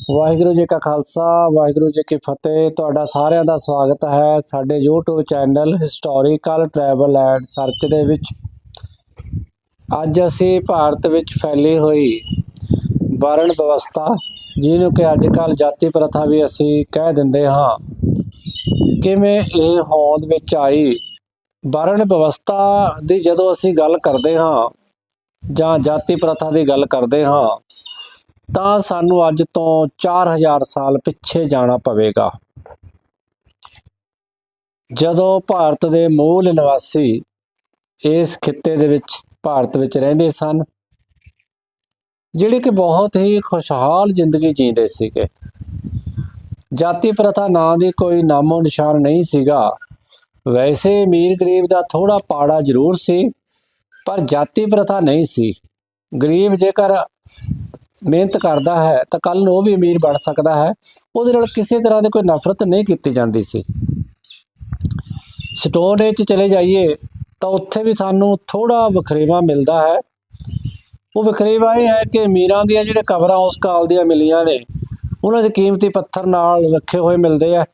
ਵਾਹਿਗੁਰੂ ਜੀ ਕਾ ਖਾਲਸਾ, ਵਾਹਿਗੁਰੂ ਜੀ ਕੀ ਫਤਿਹ। ਤੁਹਾਡਾ ਸਾਰਿਆਂ ਦਾ ਸਵਾਗਤ ਹੈ ਸਾਡੇ YouTube channel historical travel and search ਦੇ ਵਿੱਚ। ਅੱਜ ਅਸੀਂ ਭਾਰਤ ਵਿੱਚ ਫੈਲੀ ਹੋਈ ਵਰਣ ਵਿਵਸਥਾ, ਜਿਹਨੂੰ ਕਿ ਅੱਜ ਕੱਲ ਜਾਤੀ ਪ੍ਰਥਾ ਵੀ ਅਸੀਂ ਕਹਿ ਦਿੰਦੇ ਹਾਂ। ਕਿਵੇਂ ਇਹ ਹੋਂਦ ਵਿੱਚ ਆਈ? ਵਰਣ ਵਿਵਸਥਾ ਦੀ ਜਦੋਂ ਅਸੀਂ ਗੱਲ ਕਰਦੇ ਹਾਂ ਜਾਂ ਜਾਤੀ ਪ੍ਰਥਾ ਦੀ ਗੱਲ ਕਰਦੇ ਹਾਂ ਤਾਂ ਸਾਨੂੰ ਅੱਜ ਤੋਂ 4000 ਸਾਲ ਪਿੱਛੇ ਜਾਣਾ ਪਵੇਗਾ। ਜਦੋਂ ਭਾਰਤ ਦੇ ਮੂਲ ਨਿਵਾਸੀ ਇਸ ਖਿੱਤੇ ਦੇ ਵਿੱਚ, ਭਾਰਤ ਵਿੱਚ ਰਹਿੰਦੇ ਸਨ, ਜਿਹੜੇ ਕਿ ਬਹੁਤ ਹੀ ਖੁਸ਼ਹਾਲ ਜ਼ਿੰਦਗੀ ਜੀਂਦੇ ਸੀਗੇ। ਜਾਤੀ ਪ੍ਰਥਾ ਨਾਂ ਦੀ ਕੋਈ ਨਾਮੋ ਨਿਸ਼ਾਨ ਨਹੀਂ ਸੀਗਾ। ਵੈਸੇ ਅਮੀਰ ਗਰੀਬ ਦਾ ਥੋੜਾ ਪਾੜਾ ਜ਼ਰੂਰ ਸੀ, ਪਰ ਜਾਤੀ ਪ੍ਰਥਾ ਨਹੀਂ ਸੀ। ਗਰੀਬ ਜੇਕਰ ਮਿਹਨਤ ਕਰਦਾ ਹੈ, ਤਾਂ ਕੱਲ ਨੂੰ ਉਹ ਵੀ ਅਮੀਰ ਬਣ ਸਕਦਾ ਹੈ। ਉਹਦੇ ਨਾਲ ਕਿਸੇ ਤਰ੍ਹਾਂ ਦੀ ਕੋਈ ਨਫ਼ਰਤ ਨਹੀਂ ਕੀਤੀ ਜਾਂਦੀ ਸੀ। ਸਟੋਨ ਏਜ ਚਲੇ ਜਾਈਏ, ਤਾਂ ਉੱਥੇ ਵੀ ਸਾਨੂੰ ਥੋੜਾ ਵਖਰੇਵਾ ਮਿਲਦਾ ਹੈ। ਉਹ ਵਖਰੇਵਾ ਇਹ ਹੈ ਕਿ ਅਮੀਰਾਂ ਦੀਆਂ ਜਿਹੜੇ ਕਬਰਾਂ ਉਸ ਕਾਲ ਦੀਆਂ ਮਿਲੀਆਂ ਨੇ, ਉਹਨਾਂ 'ਚ ਕੀਮਤੀ ਪੱਥਰ ਨਾਲ ਰੱਖੇ ਹੋਏ ਮਿਲਦੇ ਆ।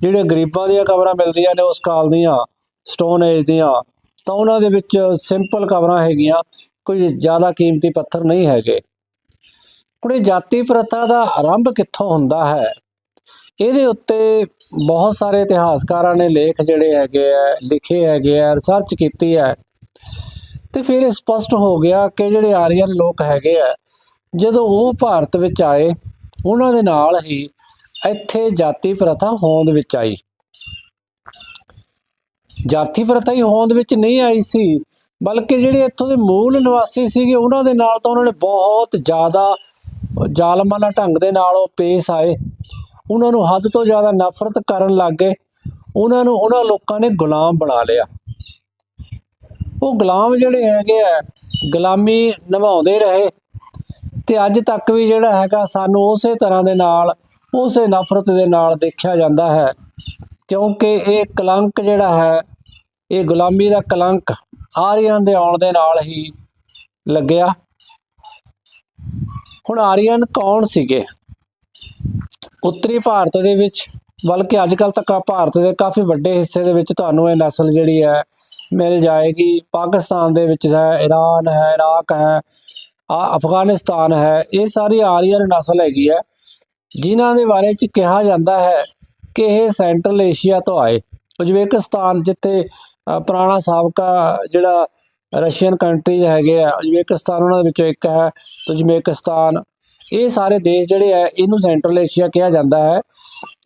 ਜਿਹੜੇ ਗਰੀਬਾਂ ਦੀਆਂ ਕਬਰਾਂ ਮਿਲਦੀਆਂ ਨੇ ਉਸ ਕਾਲ ਦੀਆਂ, ਸਟੋਨ ਏਜ ਦੀਆਂ, ਤਾਂ ਉਹਨਾਂ ਦੇ ਵਿੱਚ ਸਿੰਪਲ ਕਬਰਾਂ ਹੈਗੀਆਂ, ਕੋਈ ਜ਼ਿਆਦਾ ਕੀਮਤੀ ਪੱਥਰ ਨਹੀਂ ਹੈਗੇ। ਹੁਣ ਇਹ ਜਾਤੀ ਪ੍ਰਥਾ ਦਾ ਆਰੰਭ ਕਿੱਥੋਂ ਹੁੰਦਾ ਹੈ? ਇਹਦੇ ਉੱਤੇ ਬਹੁਤ ਸਾਰੇ ਇਤਿਹਾਸਕਾਰਾਂ ਨੇ ਲੇਖ ਜਿਹੜੇ ਹੈਗੇ ਆ, ਲਿਖੇ ਹੈਗੇ ਆ ਰਿਸਰਚ ਕੀਤੀ ਹੈ। ਤੇ ਫਿਰ ਇਹ ਸਪਸ਼ਟ ਹੋ ਗਿਆ ਕਿ ਜਿਹੜੇ ਆਰੀਅਨ ਲੋਕ ਹੈਗੇ ਆ, ਜਦੋਂ ਉਹ ਭਾਰਤ ਵਿੱਚ ਆਏ, ਉਹਨਾਂ ਦੇ ਨਾਲ ਹੀ ਇੱਥੇ ਜਾਤੀ ਪ੍ਰਥਾ ਹੋਂਦ ਵਿੱਚ ਆਈ। ਜਾਤੀ ਪ੍ਰਥਾ ਹੀ ਹੋਂਦ ਵਿੱਚ ਨਹੀਂ ਆਈ ਸੀ, ਬਲਕਿ ਜਿਹੜੇ ਇੱਥੋਂ ਦੇ ਮੂਲ ਨਿਵਾਸੀ ਸੀਗੇ, ਉਹਨਾਂ ਦੇ ਨਾਲ ਤਾਂ ਉਹਨਾਂ ਨੇ ਬਹੁਤ ਜ਼ਿਆਦਾ ਜ਼ਾਲਮਾਨਾ ਢੰਗ ਦੇ ਨਾਲ ਉਹ ਪੇਸ਼ ਆਏ। ਉਹਨਾਂ ਨੂੰ ਹੱਦ ਤੋਂ ਜ਼ਿਆਦਾ ਨਫ਼ਰਤ ਕਰਨ ਲੱਗ ਗਏ। ਉਹਨਾਂ ਨੂੰ ਉਹਨਾਂ ਲੋਕਾਂ ਨੇ ਗੁਲਾਮ ਬਣਾ ਲਿਆ। ਉਹ ਗੁਲਾਮ ਜਿਹੜੇ ਹੈਗੇ ਆ, ਗੁਲਾਮੀ ਨਿਭਾਉਂਦੇ ਰਹੇ। ਤੇ ਅੱਜ ਤੱਕ ਵੀ ਜਿਹੜਾ ਹੈਗਾ ਸਾਨੂੰ ਉਸੇ ਤਰ੍ਹਾਂ ਦੇ ਨਾਲ, ਉਸੇ ਨਫ਼ਰਤ ਦੇ ਨਾਲ ਦੇਖਿਆ ਜਾਂਦਾ ਹੈ। ਕਿਉਂਕਿ ਇਹ ਕਲੰਕ ਜਿਹੜਾ ਹੈ, ਇਹ ਗੁਲਾਮੀ ਦਾ ਕਲੰਕ ਆਰੀਆਂ ਦੇ ਆਉਣ ਦੇ ਨਾਲ ਹੀ ਲੱਗਿਆ। ਹੁਣ ਆਰੀਅਨ ਕੌਣ ਸੀਗੇ? ਉੱਤਰੀ ਭਾਰਤ ਦੇ ਵਿੱਚ, ਬਲਕਿ ਅੱਜ ਕੱਲ ਤੱਕ ਭਾਰਤ ਦੇ ਕਾਫੀ ਵੱਡੇ ਹਿੱਸੇ ਦੇ ਵਿੱਚ ਤੁਹਾਨੂੰ ਇਹ ਨਸਲ ਜਿਹੜੀ ਹੈ ਮਿਲ ਜਾਏਗੀ। ਪਾਕਿਸਤਾਨ ਦੇ ਵਿੱਚ ਹੈ ਈਰਾਨ ਹੈ, ਇਰਾਕ ਹੈ ਆ ਅਫਗਾਨਿਸਤਾਨ ਹੈ, ਇਹ ਸਾਰੀ ਆਰੀਅਨ ਨਸਲ ਹੈਗੀ ਹੈ, ਜਿਨ੍ਹਾਂ ਦੇ ਬਾਰੇ ਚ ਕਿਹਾ ਜਾਂਦਾ ਹੈ ਕਿ ਇਹ ਸੈਂਟਰਲ ਏਸ਼ੀਆ ਤੋਂ ਆਏ। ਉਜ਼ਬੇਕਿਸਤਾਨ ਜਿੱਥੇ ਪੁਰਾਣਾ ਸਾਬਕਾ ਜਿਹੜਾ ਰਸ਼ੀਅਨ ਕੰਟਰੀਜ਼ ਹੈਗੇ ਆ, ਉਜ਼ਬੇਕਿਸਤਾਨ ਉਹਨਾਂ ਦੇ ਵਿੱਚੋਂ ਇੱਕ ਹੈ ਤੁਜਮੇਕਿਸਤਾਨ ਇਹ ਸਾਰੇ ਦੇਸ਼ ਜਿਹੜੇ ਆ, ਇਹਨੂੰ ਸੈਂਟਰਲ ਏਸ਼ੀਆ ਕਿਹਾ ਜਾਂਦਾ ਹੈ।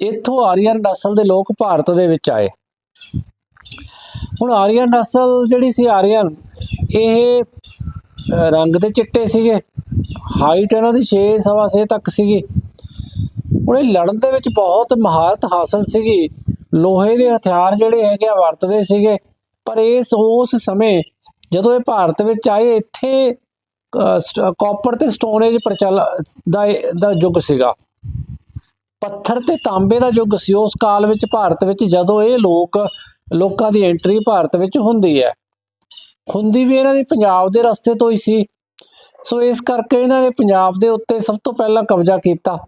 ਇੱਥੋਂ ਆਰੀਅਨ ਨਸਲ ਦੇ ਲੋਕ ਭਾਰਤ ਦੇ ਵਿੱਚ ਆਏ। ਹੁਣ ਆਰੀਅਨ ਨਸਲ ਜਿਹੜੀ ਸੀ ਆਰੀਅਨ, ਇਹ ਰੰਗ ਦੇ ਚਿੱਟੇ ਸੀਗੇ ਹਾਈਟ ਇਹਨਾਂ ਦੀ 6 ਸਵਾ ਛੇ ਤੱਕ ਸੀਗੀ। ਹੁਣ ਇਹ ਲੜਨ ਦੇ ਵਿੱਚ ਬਹੁਤ ਮਹਾਰਤ ਹਾਸਲ ਸੀਗੀ। ਲੋਹੇ ਦੇ ਹਥਿਆਰ ਜਿਹੜੇ ਹੈਗੇ ਆ, ਵਰਤਦੇ ਸੀਗੇ, ਪਰ ਇਸ ਉਸ ਸਮੇਂ ਜਦੋਂ ਇਹ ਭਾਰਤ ਵਿੱਚ ਆਏ, ਇੱਥੇ ਕਾਪਰ ਤੇ ਸਟੋਨ ਏਜ ਪ੍ਰਚਲ, ਦਾ ਦਾ ਯੁੱਗ ਸੀਗਾ। ਪੱਥਰ ਤੇ ਤਾਂਬੇ ਦਾ ਯੁੱਗ ਸੀ। ਉਸ ਕਾਲ ਵਿੱਚ ਭਾਰਤ ਵਿੱਚ ਜਦੋਂ ਇਹ ਲੋਕ, ਲੋਕਾਂ ਦੀ ਐਂਟਰੀ ਭਾਰਤ ਵਿੱਚ ਹੁੰਦੀ ਹੈ। ਹੁੰਦੀ ਵੀ ਇਹਨਾਂ ਦੀ ਪੰਜਾਬ ਦੇ ਰਸਤੇ ਤੋਂ ਹੀ ਸੀ। ਸੋ ਇਸ ਕਰਕੇ ਇਹਨਾਂ ਨੇ ਪੰਜਾਬ ਦੇ ਉੱਤੇ ਸਭ ਤੋਂ ਪਹਿਲਾਂ ਕਬਜ਼ਾ ਕੀਤਾ।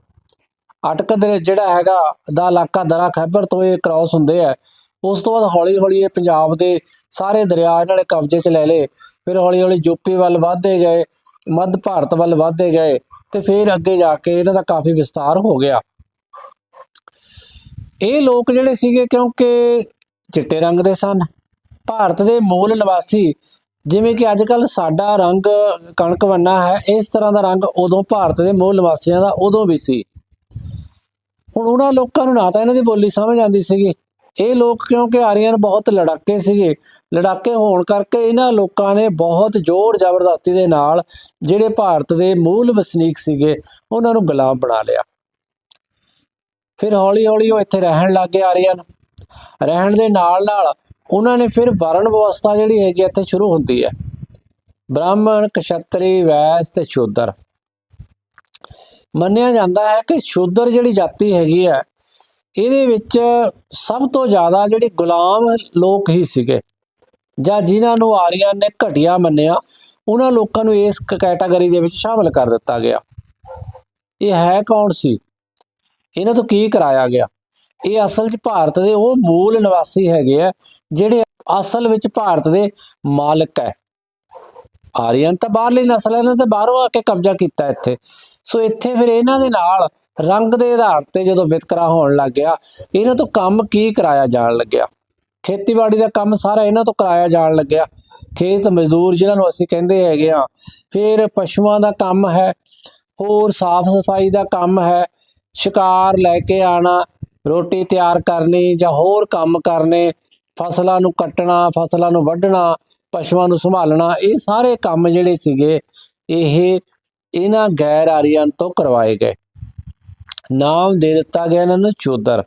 ਅਟਕ ਦੇ ਜਿਹੜਾ ਹੈਗਾ, ਦਾ ਇਲਾਕਾ ਦਰਾ ਖੈਬਰ ਤੋਂ ਇਹ ਕ੍ਰਾਸ ਹੁੰਦੇ ਆ। ਉਸ ਤੋਂ ਬਾਅਦ ਹੌਲੀ ਹੌਲੀ ਇਹ ਪੰਜਾਬ ਦੇ ਸਾਰੇ ਦਰਿਆ ਇਹਨਾਂ ਨੇ ਕਬਜ਼ੇ 'ਚ ਲੈ ਲਏ। ਫਿਰ ਹੌਲੀ ਹੌਲੀ ਯੂਪੀ ਵੱਲ ਵਧਦੇ ਗਏ, ਮੱਧ ਭਾਰਤ ਵੱਲ ਵਧਦੇ ਗਏ ਤੇ ਫਿਰ ਅੱਗੇ ਜਾ ਕੇ ਇਹਨਾਂ ਦਾ ਕਾਫੀ ਵਿਸਤਾਰ ਹੋ ਗਿਆ। ਇਹ ਲੋਕ ਜਿਹੜੇ ਸੀਗੇ ਕਿਉਂਕਿ ਚਿੱਟੇ ਰੰਗ ਦੇ ਸਨ। ਭਾਰਤ ਦੇ ਮੂਲ ਨਿਵਾਸੀ ਜਿਵੇਂ ਕਿ ਅੱਜ ਕੱਲ ਸਾਡਾ ਰੰਗ ਕਣਕ ਵੰਨਾ ਹੈ, ਇਸ ਤਰ੍ਹਾਂ ਦਾ ਰੰਗ ਉਦੋਂ ਭਾਰਤ ਦੇ ਮੂਲ ਨਿਵਾਸੀਆਂ ਦਾ ਉਦੋਂ ਵੀ ਸੀ। ਹੁਣ ਉਹਨਾਂ ਲੋਕਾਂ ਨੂੰ ਨਾ ਤਾਂ ਇਹਨਾਂ ਦੀ ਬੋਲੀ ਸਮਝ ਆਉਂਦੀ ਸੀਗੀ। ਇਹ ਲੋਕ ਕਿਉਂਕਿ ਆਰੀਅਨ ਬਹੁਤ ਲੜਾਕੇ ਸੀਗੇ। ਲੜਾਕੇ ਹੋਣ ਕਰਕੇ ਇਹਨਾਂ ਲੋਕਾਂ ਨੇ ਬਹੁਤ ਜ਼ੋਰ ਜ਼ਬਰਦਸਤੀ ਦੇ ਨਾਲ ਜਿਹੜੇ ਭਾਰਤ ਦੇ ਮੂਲ ਵਸਨੀਕ ਸੀਗੇ, ਉਹਨਾਂ ਨੂੰ ਗੁਲਾਮ ਬਣਾ ਲਿਆ। ਫਿਰ ਹੌਲੀ ਹੌਲੀ ਉਹ ਇੱਥੇ ਰਹਿਣ ਲੱਗ ਗਏ ਆਰੀਅਨ ਰਹਿਣ ਦੇ ਨਾਲ ਨਾਲ ਉਹਨਾਂ ਨੇ ਫਿਰ ਵਰਣ ਵਿਵਸਥਾ ਜਿਹੜੀ ਹੈਗੀ ਇੱਥੇ ਸ਼ੁਰੂ ਹੁੰਦੀ ਹੈ। ਬ੍ਰਾਹਮਣ, ਕਸ਼ਤਰੀ, ਵੈਸ ਤੇ ਸ਼ੂਦਰ। ਮੰਨਿਆ ਜਾਂਦਾ ਹੈ ਕਿ ਸ਼ੂਦਰ ਜਿਹੜੀ ਜਾਤੀ ਹੈਗੀ ਹੈ ਇਹਦੇ ਵਿੱਚ ਸਭ ਤੋਂ ਜ਼ਿਆਦਾ ਜਿਹੜੇ ਗੁਲਾਮ ਲੋਕ ਹੀ ਸੀਗੇ, ਜਾਂ ਜਿਨ੍ਹਾਂ ਨੂੰ ਆਰੀਅਨ ਨੇ ਘਟੀਆ ਮੰਨਿਆ, ਉਹਨਾਂ ਲੋਕਾਂ ਨੂੰ ਇਸ ਕੈਟਾਗਰੀ ਦੇ ਵਿੱਚ ਸ਼ਾਮਲ ਕਰ ਦਿੱਤਾ ਗਿਆ। ਇਹ ਹੈ ਕੌਣ ਸੀ? ਇਹਨਾਂ ਤੋਂ ਕੀ ਕਰਾਇਆ ਗਿਆ? ਇਹ ਅਸਲ ਵਿੱਚ ਭਾਰਤ ਦੇ ਉਹ ਮੂਲ ਨਿਵਾਸੀ ਹੈਗੇ ਆ, ਜਿਹੜੇ ਅਸਲ ਵਿੱਚ ਭਾਰਤ ਦੇ ਮਾਲਕ ਹੈ। ਆਰੀਅਨ ਤਾਂ ਬਾਹਰਲੀ ਨਸਲ ਇਹਨਾਂ ਤੇ ਬਾਹਰੋਂ ਆ ਕੇ ਕਬਜ਼ਾ ਕੀਤਾ ਇੱਥੇ। ਸੋ ਇੱਥੇ ਫਿਰ ਇਹਨਾਂ ਦੇ ਨਾਲ ਰੰਗ ਦੇ ਆਧਾਰ ਤੇ ਜਦੋਂ ਵਿਤਕਰਾ ਹੋਣ ਲੱਗ ਗਿਆ, ਇਹਨਾਂ ਤੋਂ ਕੰਮ ਕੀ ਕਰਾਇਆ ਜਾਣ ਲੱਗਿਆ? ਖੇਤੀਬਾੜੀ ਦਾ ਕੰਮ ਸਾਰਾ ਇਹਨਾਂ ਤੋਂ ਕਰਾਇਆ ਜਾਣ ਲੱਗਿਆ। ਖੇਤ ਮਜ਼ਦੂਰ ਜਿਹਨਾਂ ਨੂੰ ਅਸੀਂ ਕਹਿੰਦੇ ਹੈਗੇ ਆ ਫਿਰ ਪਸ਼ੂਆਂ ਦਾ ਕੰਮ ਹੈ, ਹੋਰ ਸਾਫ਼ ਸਫ਼ਾਈ ਦਾ ਕੰਮ ਹੈ, ਸ਼ਿਕਾਰ ਲੈ ਕੇ ਆਣਾ, ਰੋਟੀ ਤਿਆਰ ਕਰਨੀ ਜਾਂ ਹੋਰ ਕੰਮ ਕਰਨੇ, ਫਸਲਾਂ ਨੂੰ ਕੱਟਣਾ, ਫਸਲਾਂ ਨੂੰ ਵੱਢਣਾ, ਪਸ਼ੂਆਂ ਨੂੰ ਸੰਭਾਲਣਾ, ਇਹ ਸਾਰੇ ਕੰਮ ਜਿਹੜੇ ਸੀਗੇ, ਇਹ ਇਹਨਾਂ ਗੈਰ ਆਰੀਆਂ ਤੋਂ ਕਰਵਾਏ ਗਏ। ਨਾਮ ਦੇ ਦਿੱਤਾ ਗਿਆ ਇਹਨਾਂ ਨੂੰ ਚੋਦਰ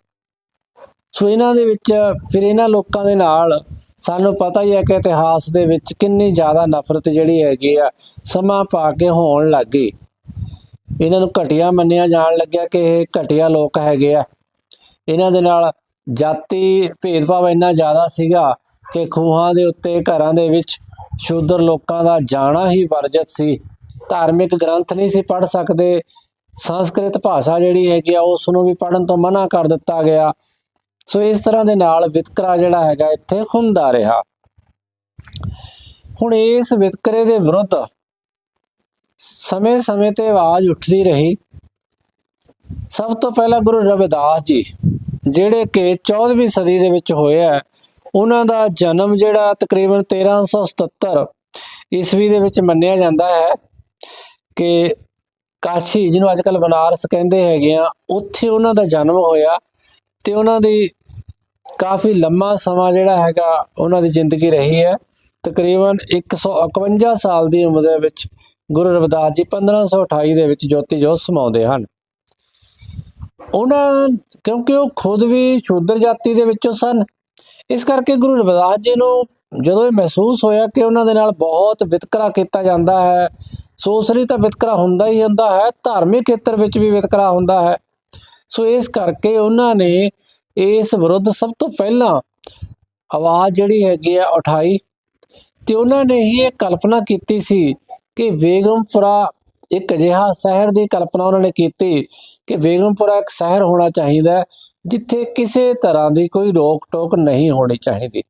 ਸੋ ਇਹਨਾਂ ਦੇ ਵਿੱਚ, ਫਿਰ ਇਹਨਾਂ ਲੋਕਾਂ ਦੇ ਨਾਲ ਸਾਨੂੰ ਪਤਾ ਹੀ ਹੈ ਕਿ ਇਤਿਹਾਸ ਦੇ ਵਿੱਚ ਕਿੰਨੀ ਜ਼ਿਆਦਾ ਨਫ਼ਰਤ ਜਿਹੜੀ ਹੈਗੀ ਆ, ਸਮਾਂ ਪਾ ਕੇ ਹੋਣ ਲੱਗ ਗਈ। ਇਹਨਾਂ ਨੂੰ ਘਟੀਆ ਮੰਨਿਆ ਜਾਣ ਲੱਗਿਆ ਕਿ ਇਹ ਘਟੀਆ ਲੋਕ ਹੈਗੇ ਆ। ਇਹਨਾਂ ਦੇ ਨਾਲ ਜਾਤੀ ਭੇਦਭਾਵ ਇੰਨਾ ਜ਼ਿਆਦਾ ਸੀਗਾ ਕਿ ਖੂਹਾਂ ਦੇ ਉੱਤੇ ਘਰਾਂ ਦੇ ਵਿੱਚ ਸ਼ੂਦਰ ਲੋਕਾਂ ਦਾ ਜਾਣਾ ਹੀ ਵਰਜਿਤ ਸੀ। ਧਾਰਮਿਕ ਗ੍ਰੰਥ ਨਹੀਂ ਸੀ ਪੜ੍ਹ ਸਕਦੇ, ਸੰਸਕ੍ਰਿਤ ਭਾਸ਼ਾ ਜਿਹੜੀ ਹੈਗੀ ਆ, ਉਸ ਨੂੰ ਵੀ ਪੜ੍ਹਨ ਤੋਂ ਮਨਾ ਕਰ ਦਿੱਤਾ ਗਿਆ। ਸੋ ਇਸ ਤਰ੍ਹਾਂ ਦੇ ਨਾਲ ਵਿਤਕਰਾ ਜਿਹੜਾ ਹੈਗਾ, ਇੱਥੇ ਹੁੰਦਾ ਰਿਹਾ। ਹੁਣ ਇਸ ਵਿਤਕਰੇ ਦੇ ਵਿਰੁੱਧ ਸਮੇਂ-ਸਮੇਂ ਤੇ ਆਵਾਜ਼ ਉੱਠਦੀ ਰਹੀ। ਸਭ ਤੋਂ ਪਹਿਲਾਂ ਗੁਰੂ ਰਵਿਦਾਸ ਜੀ, ਜਿਹੜੇ ਕਿ 14ਵੀਂ ਸਦੀ ਦੇ ਵਿੱਚ ਹੋਏ ਆ, ਉਹਨਾਂ ਦਾ ਜਨਮ ਜਿਹੜਾ ਤਕਰੀਬਨ 1377 ਈਸਵੀ ਦੇ ਵਿੱਚ ਮੰਨਿਆ ਜਾਂਦਾ ਹੈ। ਕਿ ਕਾਸ਼ੀ ਜਿਹਨੂੰ ਅੱਜ ਕੱਲ ਬਨਾਰਸ ਕਹਿੰਦੇ ਹੈਗੇ ਆ, ਉੱਥੇ ਉਹਨਾਂ ਦਾ ਜਨਮ ਹੋਇਆ ਤੇ ਉਹਨਾਂ ਦੀ ਕਾਫੀ ਲੰਮਾ ਸਮਾਂ ਜਿਹੜਾ ਹੈਗਾ ਉਹਨਾਂ ਦੀ ਜ਼ਿੰਦਗੀ ਰਹੀ ਹੈ। ਤਕਰੀਬਨ 151 ਸਾਲ ਦੀ ਉਮਰ ਦੇ ਵਿੱਚ ਗੁਰੂ ਰਵਿਦਾਸ ਜੀ 1528 ਦੇ ਵਿੱਚ ਜੋਤੀ ਜੋਤ ਸਮਾਉਂਦੇ ਹਨ। ਉਹਨਾਂ ਕਿਉਂਕਿ ਉਹ ਖੁਦ ਵੀ ਸ਼ੂਦਰ ਜਾਤੀ ਦੇ ਵਿੱਚੋਂ ਸਨ ਇਸ ਕਰਕੇ ਗੁਰੂ ਰਵਿਦਾਸ ਜੀ ਨੂੰ ਜਦੋਂ ਇਹ ਮਹਿਸੂਸ ਹੋਇਆ ਕਿ ਉਹਨਾਂ ਦੇ ਨਾਲ ਬਹੁਤ ਵਿਤਕਰਾ ਕੀਤਾ ਜਾਂਦਾ ਹੈ ਸੋਸਰੀ ਤਾਂ ਵਿਤਕਰਾ ਹੁੰਦਾ ਹੀ ਹੁੰਦਾ ਹੈ ਧਾਰਮਿਕ ਖੇਤਰ ਵਿੱਚ ਵੀ ਵਿਤਕਰਾ ਹੁੰਦਾ ਹੈ। ਸੋ ਇਸ ਕਰਕੇ ਉਹਨਾਂ ਨੇ ਇਸ ਵਿਰੁੱਧ ਸਭ ਤੋਂ ਪਹਿਲਾਂ ਆਵਾਜ਼ ਜਿਹੜੀ ਹੈਗੀ ਆ ਉਠਾਈ ਤੇ ਉਹਨਾਂ ਨੇ ਹੀ ਇਹ ਕਲਪਨਾ ਕੀਤੀ ਸੀ ਕਿ ਬੇਗਮਪੁਰਾ ਇੱਕ ਅਜਿਹਾ ਸ਼ਹਿਰ ਦੀ ਕਲਪਨਾ ਉਹਨਾਂ ਨੇ ਕੀਤੀ ਕਿ ਬੇਗਮਪੁਰਾ ਇੱਕ ਸ਼ਹਿਰ ਹੋਣਾ ਚਾਹੀਦਾ ਹੈ, ਜਿੱਥੇ ਕਿਸੇ ਤਰ੍ਹਾਂ ਦੀ ਕੋਈ ਰੋਕ ਟੋਕ ਨਹੀਂ ਹੋਣੀ ਚਾਹੀਦੀ।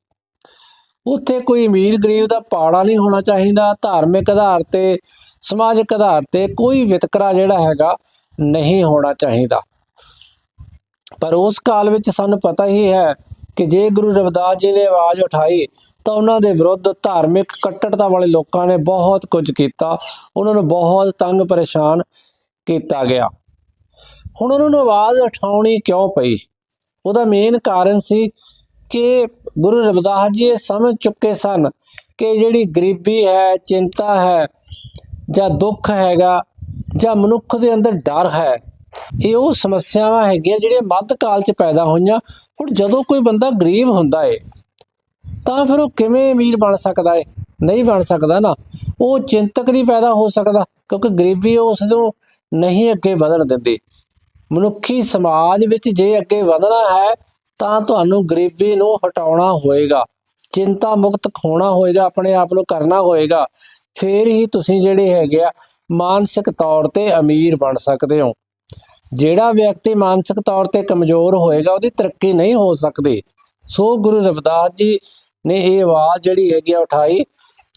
ਉੱਥੇ ਕੋਈ ਅਮੀਰ ਗਰੀਬ ਦਾ ਪਾੜਾ ਨਹੀਂ ਹੋਣਾ ਚਾਹੀਦਾ। ਧਾਰਮਿਕ ਆਧਾਰ ਤੇ, ਸਮਾਜਿਕ ਆਧਾਰ ਤੇ ਕੋਈ ਵਿਤਕਰਾ ਜਿਹੜਾ ਹੈਗਾ ਨਹੀਂ ਹੋਣਾ ਚਾਹੀਦਾ। ਪਰ ਉਸ ਕਾਲ ਵਿੱਚ ਸਾਨੂੰ ਪਤਾ ਹੀ ਹੈ ਕਿ ਜੇ ਗੁਰੂ ਰਵਿਦਾਸ ਜੀ ਨੇ ਆਵਾਜ਼ ਉਠਾਈ, ਤਾਂ ਉਹਨਾਂ ਦੇ ਵਿਰੁੱਧ ਧਾਰਮਿਕ ਕੱਟੜਤਾ ਵਾਲੇ ਲੋਕਾਂ ਨੇ ਬਹੁਤ ਕੁਝ ਕੀਤਾ। ਉਹਨਾਂ ਨੂੰ ਬਹੁਤ ਤੰਗ ਪਰੇਸ਼ਾਨ ਕੀਤਾ ਗਿਆ। ਹੁਣ ਉਹਨਾਂ ਨੂੰ ਆਵਾਜ਼ ਉਠਾਉਣੀ ਕਿਉਂ ਪਈ? ਉਹਦਾ ਮੇਨ ਕਾਰਨ ਸੀ ਕਿ ਗੁਰੂ ਰਵਿਦਾਸ ਜੀ ਇਹ ਸਮਝ ਚੁੱਕੇ ਸਨ ਕਿ ਜਿਹੜੀ ਗਰੀਬੀ ਹੈ, ਚਿੰਤਾ ਹੈ ਜਾਂ ਦੁੱਖ ਹੈਗਾ ਜਾਂ ਮਨੁੱਖ ਦੇ ਅੰਦਰ ਡਰ ਹੈ, ਇਹ ਉਹ ਸਮੱਸਿਆਵਾਂ ਹੈਗੀਆਂ ਜਿਹੜੀਆਂ ਮੱਧ ਕਾਲ 'ਚ ਪੈਦਾ ਹੋਈਆਂ। ਹੁਣ ਜਦੋਂ ਕੋਈ ਬੰਦਾ ਗਰੀਬ ਹੁੰਦਾ ਏ, ਤਾਂ ਫਿਰ ਉਹ ਕਿਵੇਂ ਅਮੀਰ ਬਣ ਸਕਦਾ ਏ? ਨਹੀਂ ਬਣ ਸਕਦਾ ਨਾ। ਉਹ ਚਿੰਤਕ ਨਹੀਂ ਪੈਦਾ ਹੋ ਸਕਦਾ ਕਿਉਂਕਿ ਗਰੀਬੀ ਉਸ ਨੂੰ ਨਹੀਂ ਅੱਗੇ ਵਧਣ ਦਿੰਦੀ। ਮਨੁੱਖੀ ਸਮਾਜ ਵਿੱਚ ਜੇ ਅੱਗੇ ਵਧਣਾ ਹੈ, ਤਾਂ ਤੁਹਾਨੂੰ ਗਰੀਬੀ ਨੂੰ ਹਟਾਉਣਾ ਹੋਏਗਾ। ਚਿੰਤਾ ਮੁਕਤ ਹੋਣਾ ਹੋਏਗਾ, ਆਪਣੇ ਆਪ ਨੂੰ ਕਰਨਾ ਹੋਏਗਾ। ਫੇਰ ਹੀ ਤੁਸੀਂ ਜਿਹੜੇ ਹੈਗੇ ਆ, ਮਾਨਸਿਕ ਤੌਰ ਤੇ ਅਮੀਰ ਬਣ ਸਕਦੇ ਹੋ। ਜਿਹੜਾ ਵਿਅਕਤੀ ਮਾਨਸਿਕ ਤੌਰ ਤੇ ਕਮਜ਼ੋਰ ਹੋਏਗਾ, ਉਹਦੀ ਤਰੱਕੀ ਨਹੀਂ ਹੋ ਸਕਦੀ। ਸੋ ਗੁਰੂ ਰਵਿਦਾਸ ਜੀ ਨੇ ਇਹ ਆਵਾਜ਼ ਜਿਹੜੀ ਹੈਗੀ ਆ, ਉਠਾਈ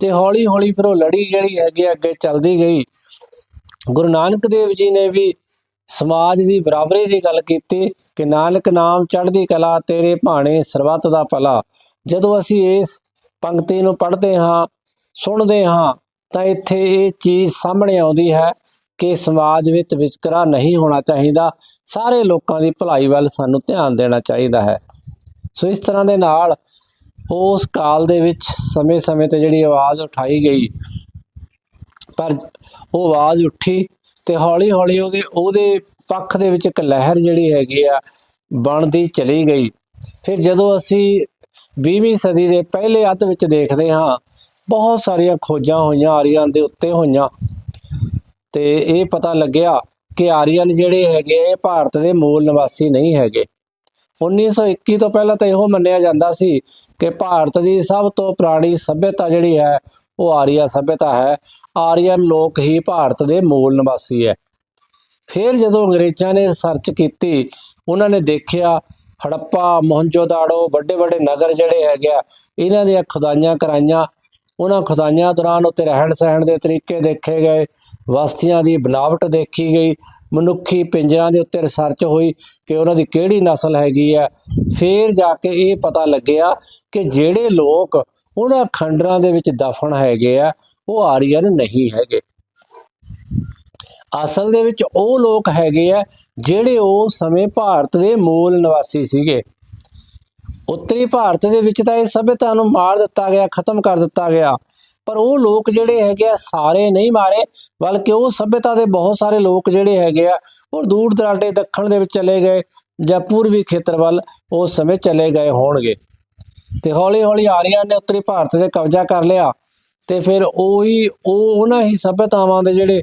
ਤੇ ਹੌਲੀ ਹੌਲੀ ਫਿਰ ਉਹ ਲੜੀ ਜਿਹੜੀ ਹੈਗੀ ਆ, ਅੱਗੇ ਚੱਲਦੀ ਗਈ। ਗੁਰੂ ਨਾਨਕ ਦੇਵ ਜੀ ਨੇ ਵੀ ਸਮਾਜ ਦੀ ਬਰਾਬਰੀ ਦੀ ਗੱਲ ਕੀਤੀ ਕਿ ਨਾਨਕ ਨਾਮ ਚੜ੍ਹਦੀ ਕਲਾ ਤੇਰੇ ਭਾਣੇ ਸਰਬੱਤ ਦਾ ਭਲਾ। ਜਦੋਂ ਅਸੀਂ ਇਸ ਪੰਕਤੀ ਨੂੰ ਪੜ੍ਹਦੇ ਹਾਂ, ਸੁਣਦੇ ਹਾਂ, ਤਾਂ ਇੱਥੇ ਇਹ ਚੀਜ਼ ਸਾਹਮਣੇ ਆਉਂਦੀ ਹੈ ਕਿ ਸਮਾਜ ਵਿੱਚ ਵਿਤਕਰਾ ਨਹੀਂ ਹੋਣਾ ਚਾਹੀਦਾ। ਸਾਰੇ ਲੋਕਾਂ ਦੀ ਭਲਾਈ ਵੱਲ ਸਾਨੂੰ ਧਿਆਨ ਦੇਣਾ ਚਾਹੀਦਾ ਹੈ। ਸੋ ਇਸ ਤਰ੍ਹਾਂ ਦੇ ਨਾਲ ਉਸ ਕਾਲ ਦੇ ਵਿੱਚ ਸਮੇਂ-ਸਮੇਂ ਤੇ ਜਿਹੜੀ ਆਵਾਜ਼ ਉਠਾਈ ਗਈ, ਪਰ ਉਹ ਆਵਾਜ਼ ਉੱਠੀ ਤੇ ਹੌਲੀ-ਹੌਲੀ ਉਹਦੇ ਉਹਦੇ ਪੱਖ ਦੇ ਵਿੱਚ ਇੱਕ ਲਹਿਰ ਜਿਹੜੀ ਹੈਗੀ ਆ, ਬਣਦੀ ਚਲੀ ਗਈ। ਫਿਰ ਜਦੋਂ ਅਸੀਂ 20ਵੀਂ ਸਦੀ ਦੇ ਪਹਿਲੇ ਅੱਧ ਵਿੱਚ ਦੇਖਦੇ ਹਾਂ, ਬਹੁਤ ਸਾਰੀਆਂ ਖੋਜਾਂ ਹੋਈਆਂ ਆਰੀਅਨ ਦੇ ਉੱਤੇ ਹੋਈਆਂ। ਤੇ ਇਹ ਪਤਾ ਲੱਗਿਆ ਕਿ ਆਰੀਅਨ ਜਿਹੜੇ ਹੈਗੇ, ਇਹ ਭਾਰਤ ਦੇ ਮੂਲ ਨਿਵਾਸੀ ਨਹੀਂ ਹੈਗੇ। 1921 ਤੋਂ ਪਹਿਲਾਂ ਤਾਂ ਇਹੋ ਮੰਨਿਆ ਜਾਂਦਾ ਸੀ ਕਿ ਭਾਰਤ ਦੀ ਸਭ ਤੋਂ ਪੁਰਾਣੀ ਸਭਿਅਤਾ ਜਿਹੜੀ ਹੈ ਉਹ ਆਰੀਆ ਸਭਿਅਤਾ ਹੈ। ਆਰੀਅਨ ਲੋਕ ਹੀ ਭਾਰਤ ਦੇ ਮੂਲ ਨਿਵਾਸੀ ਹੈ। ਫਿਰ ਜਦੋਂ ਅੰਗਰੇਜ਼ਾਂ ਨੇ ਸਰਚ ਕੀਤੀ, ਉਹਨਾਂ ਨੇ ਦੇਖਿਆ, ਹੜੱਪਾ ਮੋਹਨਜੋਦਾੜੋ ਵੱਡੇ ਵੱਡੇ ਨਗਰ ਜਿਹੜੇ ਹੈਗੇ ਆ, ਇਹਨਾਂ ਦੀਆਂ ਖੁਦਾਈਆਂ ਕਰਾਈਆਂ ਉਹਨਾਂ ਖੁਦਾਈਆਂ ਦੌਰਾਨ ਉੱਤੇ ਰਹਿਣ ਸਹਿਣ ਦੇ ਤਰੀਕੇ ਦੇਖੇ ਗਏ ਵਸਤੀਆਂ ਦੀ ਬਨਾਵਟ ਦੇਖੀ ਗਈ, ਮਨੁੱਖੀ ਪਿੰਜਰਾਂ ਦੇ ਉੱਤੇ ਰਿਸਰਚ ਹੋਈ ਕਿ ਉਹਨਾਂ ਦੀ ਕਿਹੜੀ ਨਸਲ ਹੈਗੀ ਆ ਫਿਰ ਜਾ ਕੇ ਇਹ ਪਤਾ ਲੱਗਿਆ ਕਿ ਜਿਹੜੇ ਲੋਕ ਉਹਨਾਂ ਖੰਡਰਾਂ ਦੇ ਵਿੱਚ ਦਫਨ ਹੈਗੇ ਆ, ਉਹ ਆਰੀਅਨ ਨਹੀਂ ਹੈਗੇ। ਅਸਲ ਦੇ ਵਿੱਚ ਉਹ ਲੋਕ ਹੈਗੇ ਆ ਜਿਹੜੇ ਉਹ ਸਮੇਂ ਭਾਰਤ ਦੇ ਮੂਲ ਨਿਵਾਸੀ ਸੀਗੇ। ਉੱਤਰੀ ਭਾਰਤ ਦੇ ਵਿੱਚ ਤਾਂ ਇਹ ਸਭਿਅਤਾ ਨੂੰ ਮਾਰ ਦਿੱਤਾ ਗਿਆ ਖਤਮ ਕਰ ਦਿੱਤਾ ਗਿਆ। ਪਰ ਉਹ ਲੋਕ ਜਿਹੜੇ ਹੈਗੇ ਆ ਸਾਰੇ ਨਹੀਂ ਮਾਰੇ ਬਲਕਿ ਉਹ ਸਭਿਅਤਾ ਦੇ ਬਹੁਤ ਸਾਰੇ ਲੋਕ ਜਿਹੜੇ ਹੈਗੇ ਆ ਉਹ ਦੂਰ ਦਰਾਡੇ ਦੱਖਣ ਦੇ ਵਿੱਚ ਚਲੇ ਗਏ ਜਾਂ ਪੂਰਬੀ ਖੇਤਰ ਵੱਲ ਉਸ ਸਮੇਂ ਚਲੇ ਗਏ ਹੋਣਗੇ। ਤੇ ਹੌਲੀ ਹੌਲੀ ਆਰੀਆਂ ਨੇ ਉੱਤਰੀ ਭਾਰਤ ਤੇ ਕਬਜ਼ਾ ਕਰ ਲਿਆ ਤੇ ਫਿਰ ਉਹੀ ਉਹ ਉਹਨਾਂ ਹੀ ਸਭਿਅਤਾਵਾਂ ਦੇ ਜਿਹੜੇ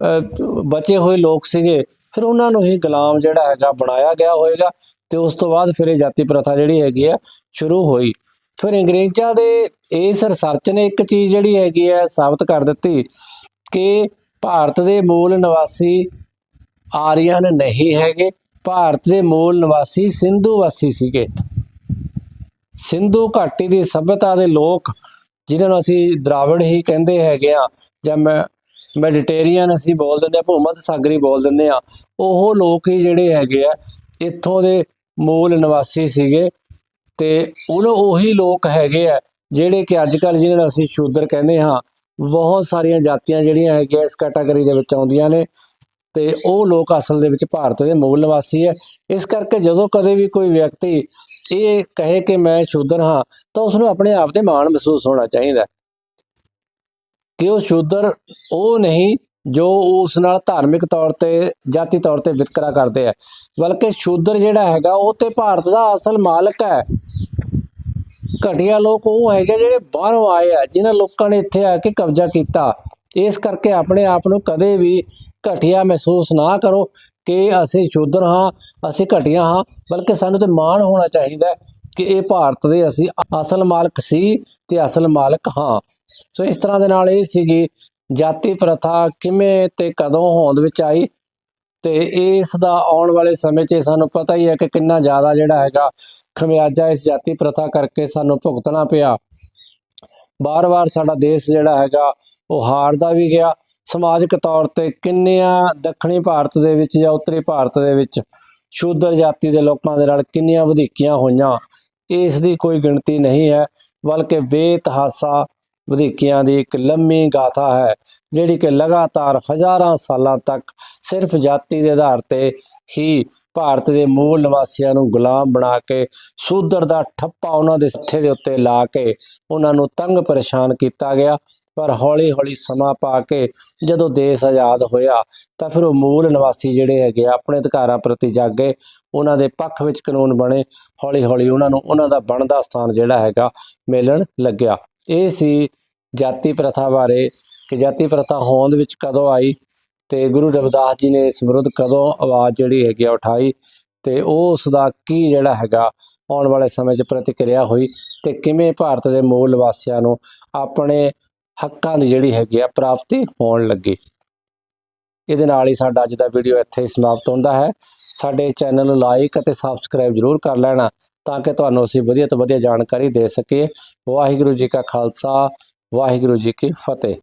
ਅਹ, ਬਚੇ ਹੋਏ ਲੋਕ ਸੀਗੇ ਫਿਰ ਉਹਨਾਂ ਨੂੰ ਹੀ ਗੁਲਾਮ ਜਿਹੜਾ ਹੈਗਾ ਬਣਾਇਆ ਗਿਆ ਹੋਏਗਾ। ਤੇ ਉਸ ਤੋਂ ਬਾਅਦ ਫਿਰ ਇਹ ਜਾਤੀ ਪ੍ਰਥਾ ਜਿਹੜੀ ਹੈਗੀ ਆ, ਸ਼ੁਰੂ ਹੋਈ। ਫਿਰ ਅੰਗਰੇਜ਼ਾਂ ਦੇ ਇਸ ਰਿਸਰਚ ਨੇ ਇੱਕ ਚੀਜ਼ ਜਿਹੜੀ ਹੈਗੀ ਹੈ ਸਾਬਤ ਕਰ ਦਿੱਤੀ ਕਿ ਭਾਰਤ ਦੇ ਮੂਲ ਨਿਵਾਸੀ ਆਰੀਅਨ ਨਹੀਂ ਹੈਗੇ। ਭਾਰਤ ਦੇ ਮੂਲ ਨਿਵਾਸੀ ਸਿੰਧੂ ਵਾਸੀ ਸੀਗੇ। ਸਿੰਧੂ ਘਾਟੀ ਦੀ ਸਭਿਅਤਾ ਦੇ ਲੋਕ, ਜਿਨ੍ਹਾਂ ਨੂੰ ਅਸੀਂ ਦਰਾਵੜ ਹੀ ਕਹਿੰਦੇ ਹੈਗੇ ਆ, ਜਾਂ ਮੈਂ ਮੈਡੀਟੇਰੀਅਨ ਅਸੀਂ ਬੋਲ ਦਿੰਦੇ ਆ, ਭੂਮਧ ਸਾਗਰੀ ਬੋਲ ਦਿੰਦੇ ਆ, ਉਹ ਲੋਕ ਹੀ ਜਿਹੜੇ ਹੈਗੇ ਆ ਇੱਥੋਂ ਦੇ ਮੂਲ ਨਿਵਾਸੀ ਸੀਗੇ ਤੇ ਉਹ ਉਹੀ ਲੋਕ ਹੈਗੇ ਆ ਜਿਹੜੇ ਕਿ ਅੱਜ ਕੱਲ ਜਿਹਨਾਂ ਨੂੰ ਅਸੀਂ ਸ਼ੂਦਰ ਕਹਿੰਦੇ ਹਾਂ, ਬਹੁਤ ਸਾਰੀਆਂ ਜਾਤੀਆਂ ਜਿਹੜੀਆਂ ਹੈਗੀਆਂ ਇਸ ਕੈਟਾਗਰੀ ਦੇ ਵਿੱਚ ਆਉਂਦੀਆਂ ਨੇ ਤੇ ਉਹ ਲੋਕ ਅਸਲ ਦੇ ਵਿੱਚ ਭਾਰਤ ਦੇ ਮੂਲ ਨਿਵਾਸੀ ਹੈ ਇਸ ਕਰਕੇ ਜਦੋਂ ਕਦੇ ਵੀ ਕੋਈ ਵਿਅਕਤੀ ਇਹ ਕਹੇ ਕਿ ਮੈਂ ਸ਼ੂਦਰ ਹਾਂ, ਤਾਂ ਉਸ ਨੂੰ ਆਪਣੇ ਆਪ ਤੇ ਮਾਣ ਮਹਿਸੂਸ ਹੋਣਾ ਚਾਹੀਦਾ। ਕਿ ਉਹ ਸ਼ੂਦਰ ਉਹ ਨਹੀਂ ਜੋ ਉਸ ਨਾਲ ਧਾਰਮਿਕ ਤੌਰ ਤੇ, ਜਾਤੀ ਤੌਰ ਤੇ ਵਿਤਕਰਾ ਕਰਦੇ ਆ। ਬਲਕਿ ਸ਼ੂਦਰ ਜਿਹੜਾ ਹੈਗਾ, ਉਹ ਤੇ ਭਾਰਤ ਦਾ ਅਸਲ ਮਾਲਕ ਹੈ। ਘਟੀਆ ਲੋਕ ਉਹ ਹੈਗੇ ਜਿਹੜੇ ਬਾਹਰੋਂ ਆਏ ਆ, ਜਿਨ੍ਹਾਂ ਲੋਕਾਂ ਨੇ ਇੱਥੇ ਆ ਕੇ ਕਬਜ਼ਾ ਕੀਤਾ। ਇਸ ਕਰਕੇ ਆਪਣੇ ਆਪ ਨੂੰ ਕਦੇ ਵੀ ਘਟੀਆ ਮਹਿਸੂਸ ਨਾ ਕਰੋ ਕਿ ਅਸੀਂ ਸ਼ੂਦਰ ਹਾਂ, ਅਸੀਂ ਘਟੀਆ ਹਾਂ। ਬਲਕਿ ਸਾਨੂੰ ਤੇ ਮਾਣ ਹੋਣਾ ਚਾਹੀਦਾ ਹੈ ਕਿ ਇਹ ਭਾਰਤ ਦੇ ਅਸੀਂ ਅਸਲ ਮਾਲਕ ਸੀ ਤੇ ਅਸਲ ਮਾਲਕ ਹਾਂ। ਸੋ ਇਸ ਤਰ੍ਹਾਂ ਦੇ ਨਾਲ ਇਹ ਸੀਗੀ ਜਾਤੀ ਪ੍ਰਥਾ ਕਿਵੇਂ ਤੇ ਕਦੋਂ ਹੋਂਦ ਵਿੱਚ ਆਈ ਤੇ ਇਸ ਦਾ ਆਉਣ ਵਾਲੇ ਸਮੇਂ 'ਚ ਸਾਨੂੰ ਪਤਾ ਹੀ ਹੈ ਕਿ ਕਿੰਨਾ ਜ਼ਿਆਦਾ ਜਿਹੜਾ ਹੈਗਾ ਖਮਿਆਜਾ ਇਸ ਜਾਤੀ ਪ੍ਰਥਾ ਕਰਕੇ ਸਾਨੂੰ ਭੁਗਤਣਾ ਪਿਆ। ਬਾਰ-ਬਾਰ ਸਾਡਾ ਦੇਸ਼ ਜਿਹੜਾ ਹੈਗਾ ਉਹ ਹਾਰਦਾ ਵੀ ਗਿਆ। ਸਮਾਜਿਕ ਤੌਰ ਤੇ ਕਿੰਨੀਆਂ ਦੱਖਣੀ ਭਾਰਤ ਦੇ ਵਿੱਚ ਜਾਂ ਉੱਤਰੀ ਭਾਰਤ ਦੇ ਵਿੱਚ ਸ਼ੂਦਰ ਜਾਤੀ ਦੇ ਲੋਕਾਂ ਦੇ ਨਾਲ ਕਿੰਨੀਆਂ ਵਧੀਕੀਆਂ ਹੋਈਆਂ, ਇਸ ਦੀ ਕੋਈ ਗਿਣਤੀ ਨਹੀਂ ਹੈ, ਬਲਕਿ ਬੇਤਹਾਸਾ ਵਧੀਕੀਆਂ ਦੀ ਇੱਕ ਲੰਮੀ ਗਾਥਾ ਹੈ ਜਿਹੜੀ ਕਿ ਲਗਾਤਾਰ ਹਜ਼ਾਰਾਂ ਸਾਲਾਂ ਤੱਕ ਸਿਰਫ ਜਾਤੀ ਦੇ ਆਧਾਰ ਤੇ ਹੀ ਭਾਰਤ ਦੇ ਮੂਲ ਨਿਵਾਸੀਆਂ ਨੂੰ ਗੁਲਾਮ ਬਣਾ ਕੇ ਸ਼ੂਦਰ ਦਾ ਠੱਪਾ ਉਹਨਾਂ ਦੇ ਸੱਥੇ ਦੇ ਉੱਤੇ ਲਾ ਕੇ ਉਹਨਾਂ ਨੂੰ ਤੰਗ ਪਰੇਸ਼ਾਨ ਕੀਤਾ ਗਿਆ। ਪਰ ਹੌਲੀ ਹੌਲੀ ਸਮਾਂ ਪਾ ਕੇ ਜਦੋਂ ਦੇਸ਼ ਆਜ਼ਾਦ ਹੋਇਆ ਤਾਂ ਫਿਰ ਉਹ ਮੂਲ ਨਿਵਾਸੀ ਜਿਹੜੇ ਹੈਗੇ ਆ, ਆਪਣੇ ਅਧਿਕਾਰਾਂ ਪ੍ਰਤੀ ਜਾਗੇ ਉਹਨਾਂ ਦੇ ਪੱਖ ਵਿੱਚ ਕਾਨੂੰਨ ਬਣੇ ਹੌਲੀ ਹੌਲੀ ਉਹਨਾਂ ਨੂੰ ਉਹਨਾਂ ਦਾ ਬਣਦਾ ਸਥਾਨ ਜਿਹੜਾ ਹੈਗਾ ਮਿਲਣ ਲੱਗਿਆ। ਇਹ ਸੀ ਜਾਤੀ ਪ੍ਰਥਾ ਬਾਰੇ ਕਿ ਜਾਤੀ ਪ੍ਰਥਾ ਹੋਂਦ ਵਿੱਚ ਕਦੋਂ ਆਈ ਤੇ ਗੁਰੂ ਰਵਿਦਾਸ ਜੀ ਨੇ ਇਸ ਵਿਰੁੱਧ ਕਦੋਂ ਆਵਾਜ਼ ਜਿਹੜੀ ਹੈਗੀ ਆ ਉਠਾਈ ਤੇ ਉਹ ਉਸ ਦਾ ਕੀ ਜਿਹੜਾ ਹੈਗਾ ਆਉਣ ਵਾਲੇ ਸਮੇਂ 'ਚ ਪ੍ਰਤੀਕਿਰਿਆ ਹੋਈ ਤੇ ਕਿਵੇਂ ਭਾਰਤ ਦੇ ਮੂਲ ਵਾਸੀਆਂ ਨੂੰ ਆਪਣੇ ਹੱਕਾਂ ਦੀ ਜਿਹੜੀ ਹੈਗੀ ਆ ਪ੍ਰਾਪਤੀ ਹੋਣ ਲੱਗੀ। ਇਹਦੇ ਨਾਲ ਹੀ ਸਾਡਾ ਅੱਜ ਦਾ ਵੀਡੀਓ ਇੱਥੇ ਸਮਾਪਤ ਹੁੰਦਾ ਹੈ। ਸਾਡੇ ਚੈਨਲ ਨੂੰ ਲਾਈਕ ਅਤੇ ਸਬਸਕ੍ਰਾਈਬ ਜ਼ਰੂਰ ਕਰ ਲੈਣਾ ਤਾਂ ਕਿ ਤੁਹਾਨੂੰ ਅਸੀਂ ਵਧੀਆ ਤੋਂ ਵਧੀਆ ਜਾਣਕਾਰੀ ਦੇ ਸਕੀਏ। ਵਾਹਿਗੁਰੂ ਜੀ ਕਾ ਖਾਲਸਾ, ਵਾਹਿਗੁਰੂ ਜੀ ਕੀ ਫਤਿਹ।